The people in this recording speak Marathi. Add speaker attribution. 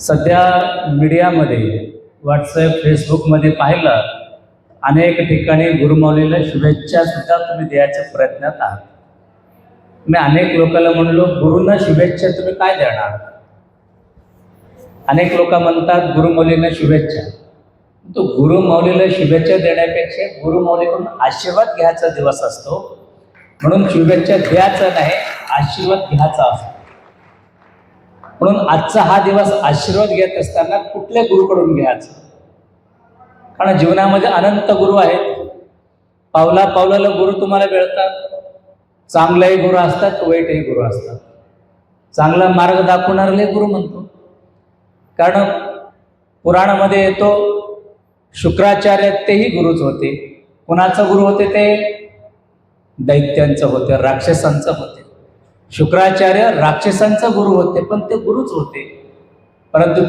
Speaker 1: सध्या मीडियामध्ये व्हॉट्सअप फेसबुकमध्ये पाहिलं अनेक ठिकाणी गुरुमौलीला शुभेच्छासुद्धा तुम्ही द्यायच्या प्रयत्नात आहात. मी अनेक लोकांना म्हणलो गुरुंना शुभेच्छा तुम्ही काय देणार? अनेक लोक म्हणतात गुरुमौलींना शुभेच्छा. तो गुरुमौलीला शुभेच्छा देण्यापेक्षा गुरुमौलीकडून आशीर्वाद घ्यायचा दिवस असतो. म्हणून शुभेच्छा द्यायचा नाही आशीर्वाद घ्यायचा असतो. म्हणून आजचा हा दिवस आशीर्वाद घेत असताना कुठल्या गुरुकडून घ्यायचं? कारण जीवनामध्ये अनंत गुरु आहेत. पावला पावलाला गुरु तुम्हाला मिळतात. चांगलेही गुरु असतात वाईटही गुरु असतात. चांगला मार्ग दाखवणारे गुरु म्हणतो. कारण पुराणामध्ये येतो शुक्राचार्य तेही गुरुच होते. कुणाचं गुरु होते ते? दैत्यांचं होते राक्षसांचं होते. शुक्राचार्य राक्षसांचा गुरु होते पण ते गुरुच होते. परंतु